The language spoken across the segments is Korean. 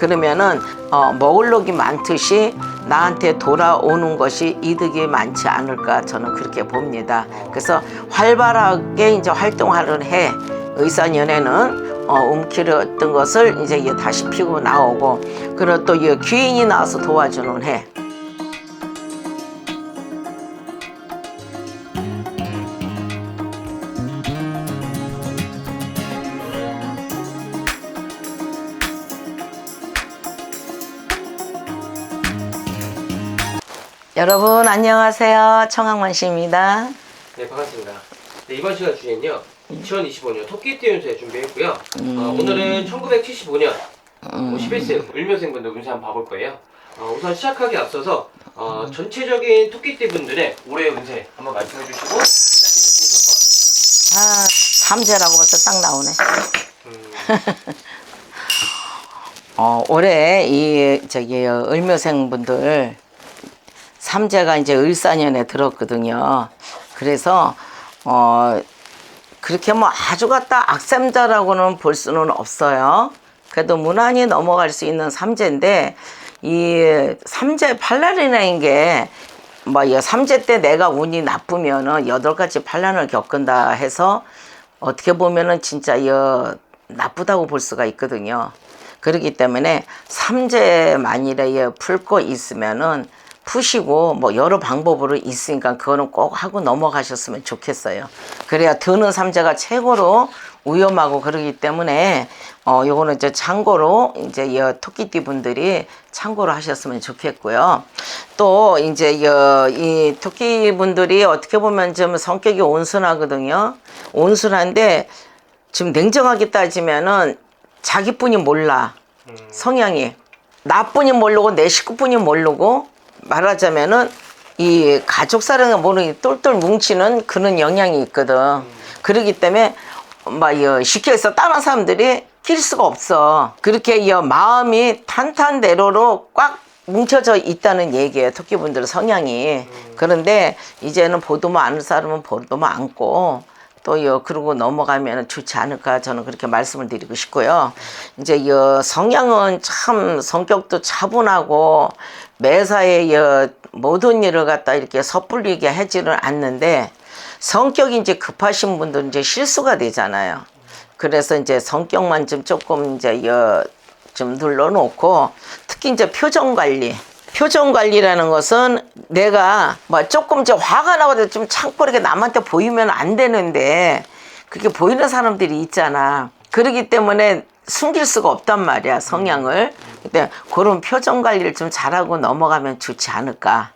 그러면은 어, 먹을 놈이 많듯이 나한테 돌아오는 것이 이득이 많지 않을까 저는 그렇게 봅니다. 그래서 활발하게 이제 활동하는 해 의사년에는 어, 움키렸던 것을 이제 다시 피고 나오고 그리고 또이 귀인이 나와서 도와주는 해. 여러분 안녕하세요 청학만 씨입니다. 네 반갑습니다. 네, 이번 시간 주제는요. 2025년 토끼띠 운세 준비했고요. 어, 오늘은 1975년 어, 11세 을묘생분들 운세 한번 봐볼 거예요. 어, 우선 시작하기 앞서서 어, 전체적인 토끼띠 분들의 올해 운세 한번 말씀해 주시고 시작해 아 삼재라고 벌써 딱 나오네. 음. 어, 올해 이 저기 을묘생 분들 삼재가 이제 을사년에 들었거든요. 그래서 어 그렇게 뭐 아주 갖다 악삼자라고는 볼 수는 없어요. 그래도 무난히 넘어갈 수 있는 삼재인데 이 삼재 팔날이라는 게뭐 삼재 때 내가 운이 나쁘면은 여덟 가지 반란을 겪는다 해서 어떻게 보면은 진짜 여 나쁘다고 볼 수가 있거든요. 그렇기 때문에 삼재 만일에 여 풀고 있으면은 푸시고 뭐 여러 방법으로 있으니까 그거는 꼭 하고 넘어가셨으면 좋겠어요. 그래야 드는 삼재가 최고로 위험하고 그러기 때문에 어 요거는 이제 참고로 이제 여 토끼띠 분들이 참고로 하셨으면 좋겠고요. 또 이제 여이 토끼 분들이 어떻게 보면 좀 성격이 온순하거든요. 온순한데 지금 냉정하게 따지면은 자기뿐이 몰라 성향이 나뿐이 모르고 내 식구뿐이 모르고 말하자면은 이 가족 사랑을 모르는 똘똘 뭉치는 그런 영향이 있거든. 그러기 때문에 막 이, 쉽게 해서 다른 사람들이 낄 수가 없어. 그렇게 이 마음이 탄탄대로로 꽉 뭉쳐져 있다는 얘기예요. 토끼분들 성향이. 그런데 이제는 보도만 아는 사람은 보도만 안고 또 요 그러고 넘어가면 좋지 않을까 저는 그렇게 말씀을 드리고 싶고요. 이제 여 성향은 참 성격도 차분하고 매사에 여 모든 일을 갖다 이렇게 섣불리게 하지는 않는데 성격이 이제 급하신 분들은 이제 실수가 되잖아요. 그래서 이제 성격만 좀 조금 이제 여 좀 눌러놓고 특히 이제 표정 관리. 표정 관리라는 것은 내가 뭐 조금 이제 화가 나고 좀 이렇게 남한테 보이면 안 되는데 그렇게 보이는 사람들이 있잖아. 그러기 때문에 숨길 수가 없단 말이야 성향을. 근데 그런 표정 관리를 좀 잘하고 넘어가면 좋지 않을까.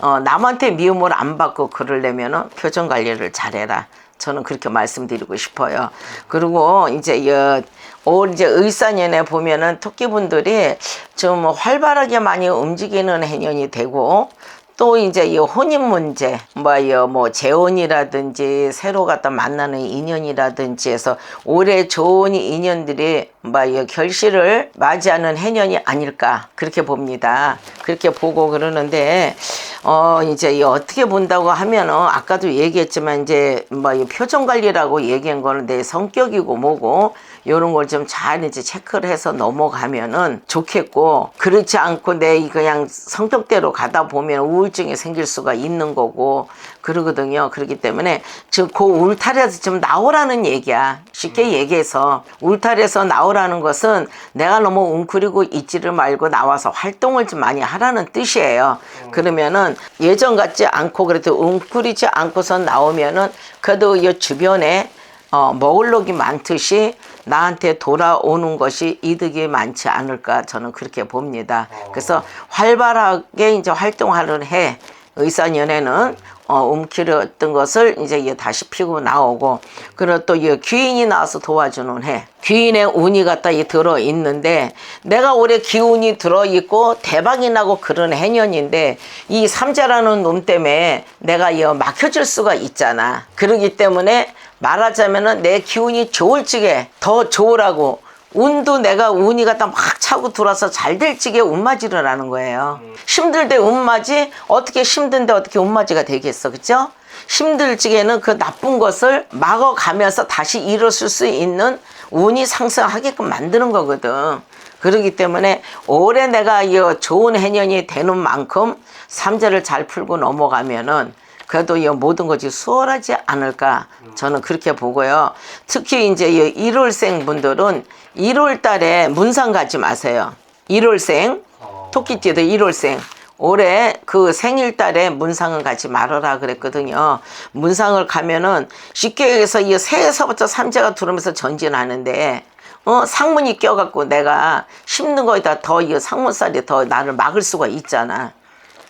어, 남한테 미움을 안 받고 그러려면 은 표정 관리를 잘해라. 저는 그렇게 말씀드리고 싶어요. 그리고 이제 여, 올 이제 의사년에 보면은 토끼분들이 좀 활발하게 많이 움직이는 해년이 되고 또 이제 이 혼인 문제, 뭐요, 뭐 재혼이라든지 새로 갖다 만나는 인연이라든지 해서 올해 좋은 인연들이 뭐요 결실을 맞이하는 해년이 아닐까 그렇게 봅니다. 그렇게 보고 그러는데 어 이제 이 어떻게 본다고 하면은 아까도 얘기했지만 이제 뭐이 표정 관리라고 얘기한 거는 내 성격이고 뭐고 요런 걸 좀 잘 이제 체크를 해서 넘어가면은 좋겠고 그렇지 않고 내 그냥 성격대로 가다 보면 우울증이 생길 수가 있는 거고 그러거든요. 그렇기 때문에 지금 그 울타리에서 좀 나오라는 얘기야. 쉽게 얘기해서 울타리에서 나오라는 것은 내가 너무 웅크리고 있지를 말고 나와서 활동을 좀 많이 하라는 뜻이에요. 그러면은 예전 같지 않고 그래도 웅크리지 않고서 나오면은 그래도 이 주변에 어, 먹을 놈이 많듯이 나한테 돌아오는 것이 이득이 많지 않을까 저는 그렇게 봅니다. 그래서 활발하게 이제 활동하는 해 의사년에는 어, 움키렸던 것을 이제 이게 다시 피고 나오고 그리고 또 이 귀인이 나와서 도와주는 해. 귀인의 운이 갖다 이 들어 있는데 내가 올해 기운이 들어 있고 대박이 나고 그런 해년인데 이 삼재라는 놈 때문에 내가 이 막혀질 수가 있잖아. 그러기 때문에 말하자면은 내 기운이 좋을 적에 더 좋으라고 운도 내가 운이 갖다 막 차고 들어와서 잘될 적에 운맞이를 하는 거예요. 힘들 때 운맞이 어떻게 힘든데 어떻게 운맞이가 되겠어, 그죠? 힘들 적에는 그 나쁜 것을 막아가면서 다시 일어설 수 있는 운이 상승하게끔 만드는 거거든. 그러기 때문에 올해 내가 이 좋은 해년이 되는 만큼 삼재를 잘 풀고 넘어가면은 그래도 이 모든 것이 수월하지 않을까 저는 그렇게 보고요. 특히 이제 이 1월생 분들은 1월 달에 문상 가지 마세요. 1월생 어. 토끼띠도 1월생 올해 그 생일 달에 문상을 가지 말아라 그랬거든요. 문상을 가면은 쉽게 얘기해서 이 새에서부터 삼재가 들어오면서 전진하는데 어 상문이 껴갖고 내가 심는 거에다 더 이 상문살이 더 나를 막을 수가 있잖아.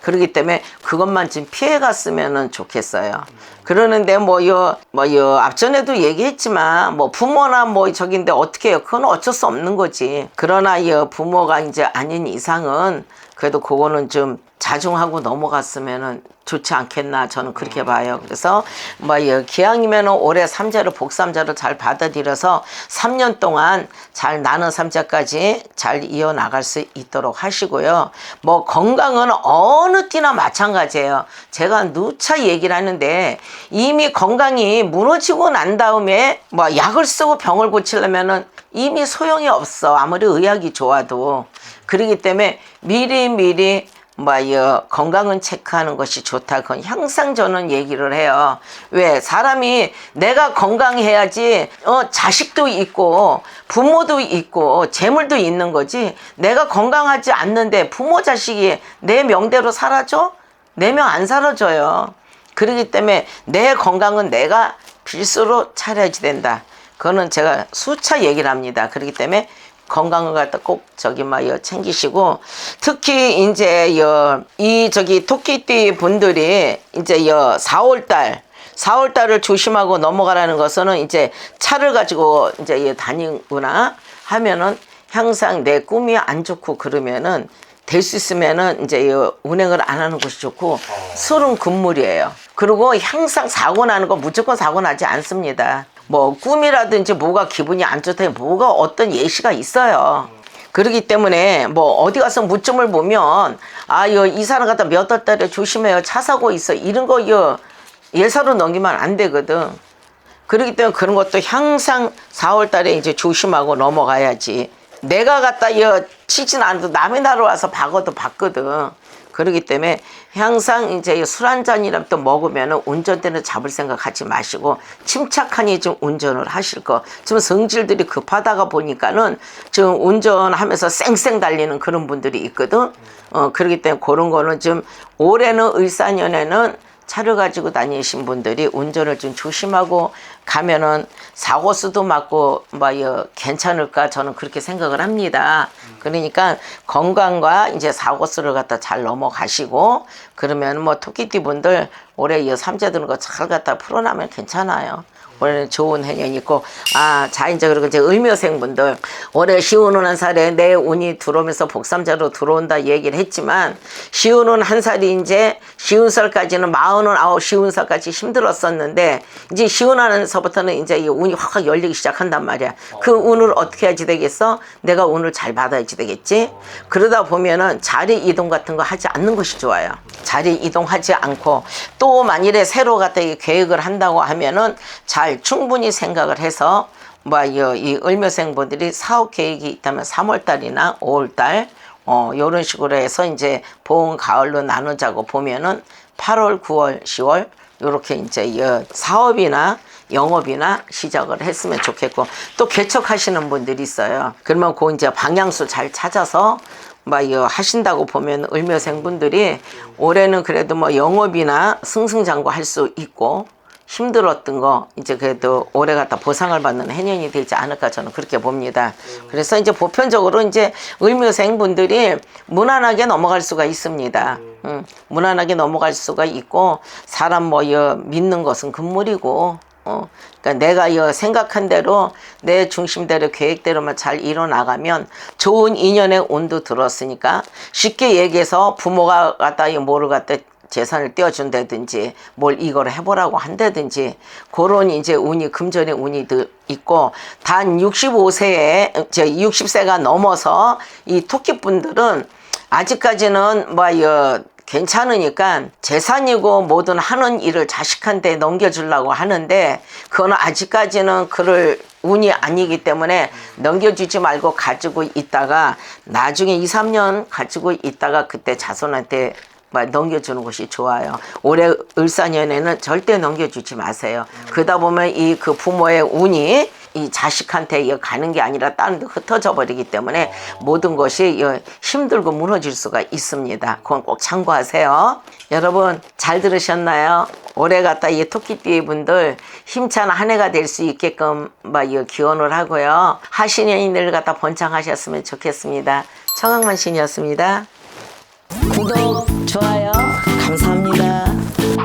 그렇기 때문에 그것만 좀 피해 갔으면 좋겠어요. 그러는데 뭐, 요, 뭐, 요, 앞전에도 얘기했지만, 뭐, 부모나 뭐, 저긴데 어떻게 해요? 그건 어쩔 수 없는 거지. 그러나, 이 부모가 이제 아닌 이상은, 그래도 그거는 좀 자중하고 넘어갔으면은 좋지 않겠나 저는 그렇게 봐요. 그래서 뭐이 기왕이면은 올해 삼재를 복삼재를 잘 받아들여서 3년 동안 잘 나는 삼재까지 잘 이어 나갈 수 있도록 하시고요. 뭐 건강은 어느 띠나 마찬가지예요. 제가 누차 얘기를 하는데 이미 건강이 무너지고 난 다음에 뭐 약을 쓰고 병을 고치려면은 이미 소용이 없어. 아무리 의학이 좋아도. 그러기 때문에 미리 미리 뭐요 건강은 체크하는 것이 좋다. 그건 항상 저는 얘기를 해요. 왜 사람이 내가 건강해야지 어 자식도 있고 부모도 있고 재물도 있는 거지. 내가 건강하지 않는데 부모 자식이 내 명대로 사라져? 내명안 사라져요. 그렇기 때문에 내 건강은 내가 필수로 차려야지 된다. 그거는 제가 수차 얘기를 합니다. 그렇기 때문에 건강을 갖다 꼭 저기 뭐여 챙기시고 특히 이제 여이 저기 토끼띠 분들이 이제 여 4월 달 4월 달을 조심하고 넘어가라는 것은 이제 차를 가지고 이제 이 다니거나 하면은 항상 내 꿈이 안 좋고 그러면은 될 수 있으면은 이제 이 운행을 안 하는 것이 좋고 술은 금물이에요. 그리고 항상 사고 나는 거 무조건 사고 나지 않습니다. 뭐 꿈이라든지 뭐가 기분이 안 좋다 뭐가 어떤 예시가 있어요. 그러기 때문에 뭐 어디 가서 무점을 보면 아이 사람 갖다 몇월 달에 조심해요 차 사고 있어 이런 거 요 예사로 넘기면 안 되거든. 그렇기 때문에 그런 것도 항상 4월 달에 이제 조심하고 넘어가야지. 내가 갖다 여 치진 않아도 남의 나라 와서 박어도 봤거든. 그렇기 때문에 항상 이제 술 한 잔이라도 또 먹으면 운전대는 잡을 생각 하지 마시고 침착하니 좀 운전을 하실 거. 지금 성질들이 급하다가 보니까는 지금 운전하면서 쌩쌩 달리는 그런 분들이 있거든. 어, 그렇기 때문에 그런 거는 좀 올해는 을사년에는 차를 가지고 다니신 분들이 운전을 좀 조심하고 가면은 사고 수도 맞고 뭐 괜찮을까 저는 그렇게 생각을 합니다. 그러니까 건강과 이제 사고 수를 갖다 잘 넘어가시고 그러면 뭐 토끼띠 분들 올해 이 삼재 드는 거 잘 갖다 풀어나면 괜찮아요. 올해는 좋은 해년이 있고 아자 이제 그리고 이제 을묘생 분들 올해 한 살에 내 운이 들어오면서 복삼자로 들어온다 얘기를 했지만 시우는 한 살이 이제 시운 살까지는 마흔은 아홉 시운 살까지 힘들었었는데 이제 시운하면서부터는 이제 이 운이 확확 열리기 시작한단 말이야. 그 운을 어떻게 해야지 되겠어? 내가 운을 잘 받아야지 되겠지? 그러다 보면은 자리 이동 같은 거 하지 않는 것이 좋아요. 자리 이동하지 않고 또 만일에 새로 갖다 이 계획을 한다고 하면은 잘 충분히 생각을 해서 뭐이 을묘생분들이 사업 계획이 있다면 3월달이나 5월달 어 요런 식으로 해서 이제 봄 가을로 나누자고 보면은 8월 9월 10월 요렇게 이제 이 사업이나 영업이나 시작을 했으면 좋겠고 또 개척하시는 분들이 있어요. 그러면 그 이제 방향수 잘 찾아서 뭐 이거 하신다고 보면 을묘생 분들이 올해는 그래도 뭐 영업이나 승승장구 할 수 있고 힘들었던 거 이제 그래도 올해 갖다 보상을 받는 해년이 되지 않을까 저는 그렇게 봅니다. 그래서 이제 보편적으로 이제 을묘생 분들이 무난하게 넘어갈 수가 있습니다. 음, 무난하게 넘어갈 수가 있고 사람 뭐 여, 믿는 것은 금물이고 어, 그러니까 내가 여 생각한 대로 내 중심대로 계획대로만 잘 이뤄나가면 좋은 인연의 운도 들었으니까 쉽게 얘기해서 부모가 갖다 이 뭐를 갖다 재산을 떼어준다든지 뭘 이걸 해보라고 한다든지 그런 이제 운이 금전의 운이 드- 있고 단 65세에 저 60세가 넘어서 이 토끼분들은 아직까지는 뭐 여, 괜찮으니까 재산이고 뭐든 하는 일을 자식한테 넘겨주려고 하는데 그건 아직까지는 그럴 운이 아니기 때문에 넘겨주지 말고 가지고 있다가 나중에 2, 3년 가지고 있다가 그때 자손한테 막 넘겨주는 것이 좋아요. 올해 을사년에는 절대 넘겨주지 마세요. 그러다 보면 이 그 부모의 운이 이 자식한테 이거 가는 게 아니라 다른 데 흩어져 버리기 때문에 모든 것이 이 힘들고 무너질 수가 있습니다. 그건 꼭 참고하세요. 여러분 잘 들으셨나요? 올해 갖다 이 토끼띠 분들 힘찬 한 해가 될 수 있게끔 막이 기원을 하고요. 하신연인들 갖다 번창하셨으면 좋겠습니다. 청강만 신이었습니다. 구독, 좋아요